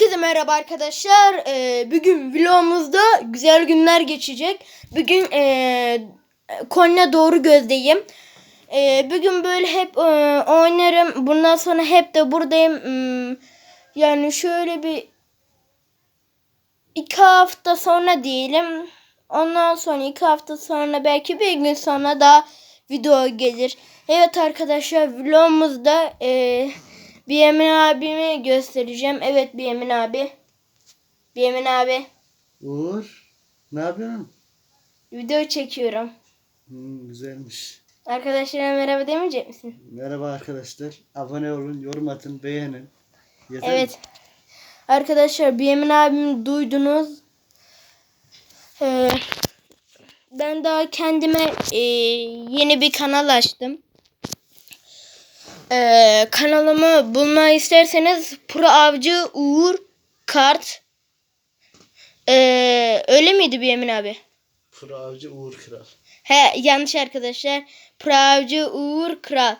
Herkese merhaba arkadaşlar. Ee, bugün vlogumuzda güzel günler geçecek. Bugün ee, Konya doğru gözdeyim. Ee, bugün böyle hep ee, oynarım. Bundan sonra hep de buradayım. Hmm, yani şöyle bir iki hafta sonra diyelim. Ondan sonra iki hafta sonra belki bir gün sonra da video gelir. Evet arkadaşlar vlogumuzda ee, bir Emin abimi göstereceğim. Evet bir Emin abi. Bir Emin abi. Uğur, ne yapıyorsun? Video çekiyorum. Hmm, güzelmiş. Arkadaşlara merhaba demeyecek misin? Merhaba arkadaşlar. Abone olun, yorum atın, beğenin. Yeter mi? Evet. Arkadaşlar bir Emin abimi duydunuz. Ee, ben daha kendime e, yeni bir kanal açtım. Ee, kanalımı bulmayı isterseniz Pro Avcı Uğur Kart. Ee, öyle miydi bir Emin abi? Pro Avcı Uğur Kral. He yanlış arkadaşlar. Pravcı Uğur Kral.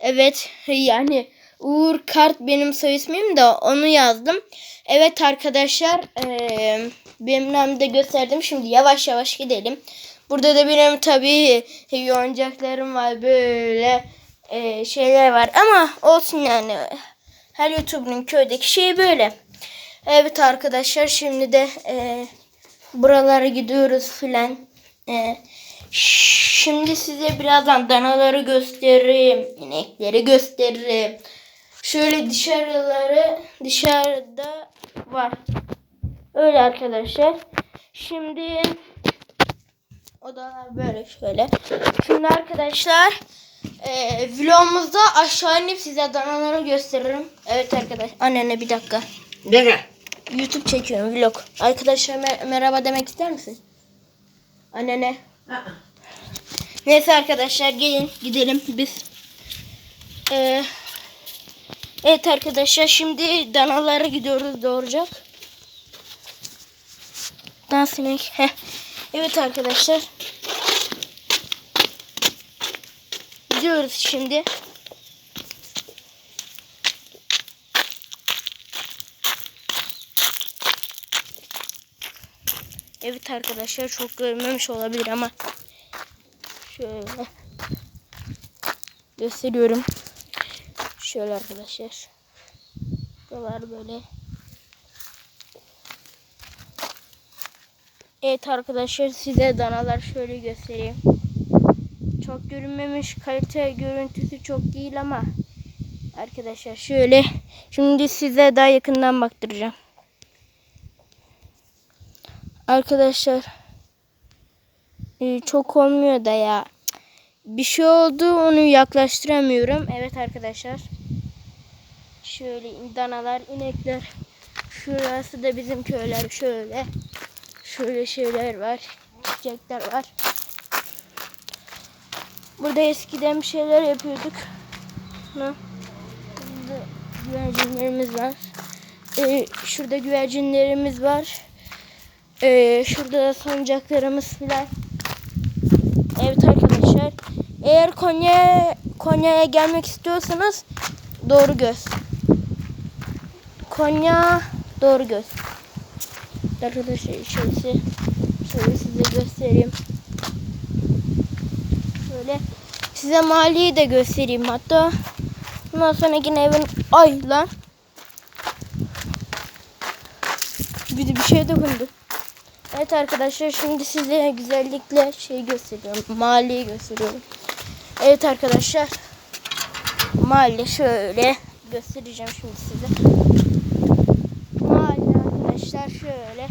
Evet yani Uğur Kart benim soy ismim de onu yazdım. Evet arkadaşlar eee benim namı da gösterdim. Şimdi yavaş yavaş gidelim. Burada da benim tabii oyuncaklarım var böyle eee, şeyler var ama olsun yani. Her YouTuber'ın köydeki şeyi böyle. Evet arkadaşlar şimdi de eee buralara gidiyoruz filan. Ee, şimdi size birazdan danaları gösteririm. inekleri gösteririm. Şöyle dışarıları dışarıda var. Öyle arkadaşlar. Şimdi odalar böyle şöyle. Şimdi arkadaşlar e, vlogumuzda aşağı inip size danaları gösteririm. Evet arkadaş. Annene bir dakika. Ne? YouTube çekiyorum vlog. Arkadaşlar mer- merhaba demek ister misin? Annene. Neyse arkadaşlar gelin gidelim biz. Ee, evet arkadaşlar şimdi danalara gidiyoruz doğuracak. Dan sinek. Heh. Evet arkadaşlar. Gidiyoruz şimdi. Evet arkadaşlar çok görmemiş olabilir ama şöyle gösteriyorum. Şöyle arkadaşlar. Buralar böyle. Evet arkadaşlar size danalar şöyle göstereyim. Çok görünmemiş kalite görüntüsü çok değil ama arkadaşlar şöyle şimdi size daha yakından baktıracağım. Arkadaşlar e, çok olmuyor da ya. Bir şey oldu onu yaklaştıramıyorum. Evet arkadaşlar. Şöyle danalar, inekler. Şurası da bizim köyler şöyle. Şöyle şeyler var. Çiçekler var. Burada eskiden bir şeyler yapıyorduk. Burada güvercinlerimiz var. Ee, şurada güvercinlerimiz var. Ee, şurada da sancaklarımız filan. Evet arkadaşlar. Eğer Konya Konya'ya gelmek istiyorsanız doğru göz. Konya doğru göz. Arkadaşlar şöyle, şöyle size göstereyim. Şöyle size mahalleyi de göstereyim hatta. Ondan sonra yine evin ay lan. Bir de bir şey dokundu. Evet arkadaşlar şimdi size güzellikle şey gösteriyorum. Mahalleyi gösteriyorum. Evet arkadaşlar. Mahalle şöyle göstereceğim şimdi size. Mahalle arkadaşlar şöyle.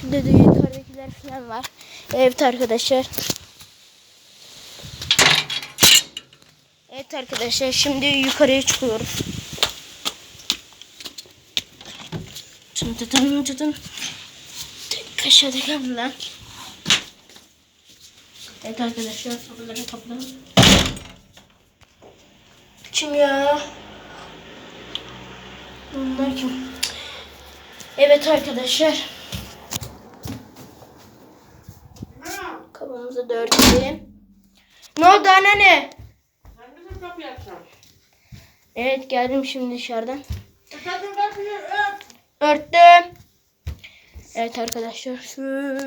Şimdi de yukarıdakiler falan var. Evet arkadaşlar. Evet arkadaşlar şimdi yukarıya çıkıyoruz. Tın tın tın tın. Aşağıda lan. Evet arkadaşlar kapıları kapatalım. Kim ya? Bunlar kim? Evet arkadaşlar. Kapımızı da örtelim. Ne oldu anne? Kapıyı açacağım? Evet geldim şimdi dışarıdan. Efendim kapıyı ört. Örttüm. Evet arkadaşlar şöyle